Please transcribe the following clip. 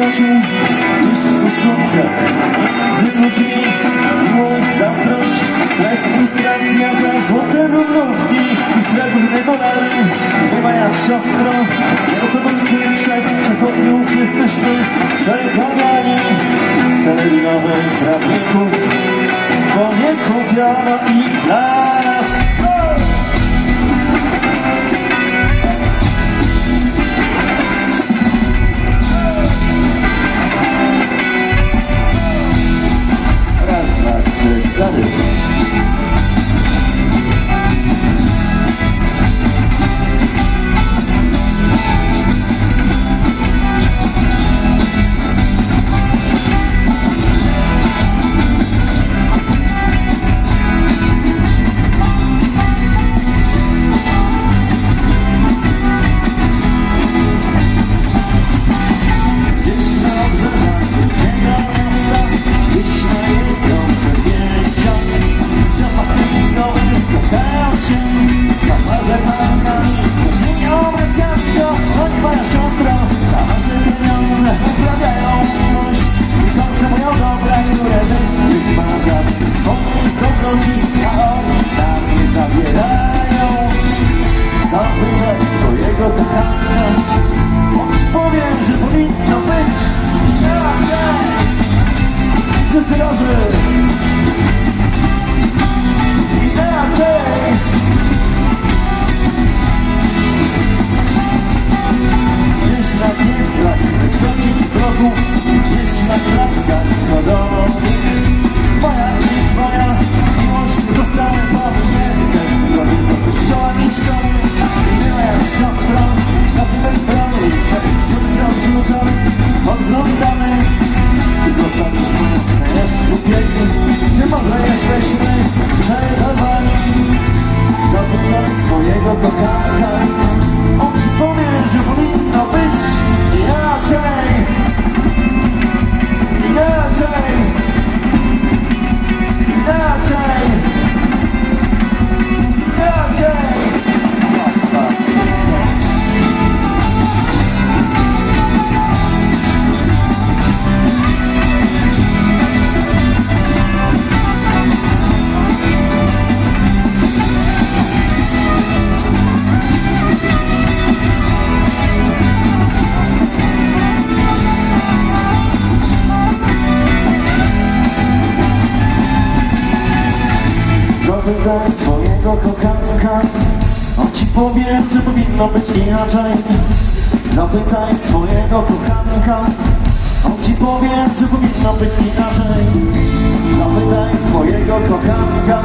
przyjaciół Dziś w stosunkach między ludźmi Miłość, zazdrość, stres, frustracja Za złote rublówki i srebrne dolary Ty moja siostro, Jerozolimy przez przechodniów. Jesteśmy przekonani Selerinowych trawników Bo nie kupiono ich wy Wytwarzają swoich dobroci A oni nam nie zabierają. Zapytaj swojego kochanka Bądź powiem, że powinno być. Inaczej Ze zdrowy Inaczej Zapytaj swojego kochanka On ci powie, że powinno być inaczej. Zapytaj swojego kochanka. On ci powie, że powinno być inaczej. Zapytaj swojego kochanka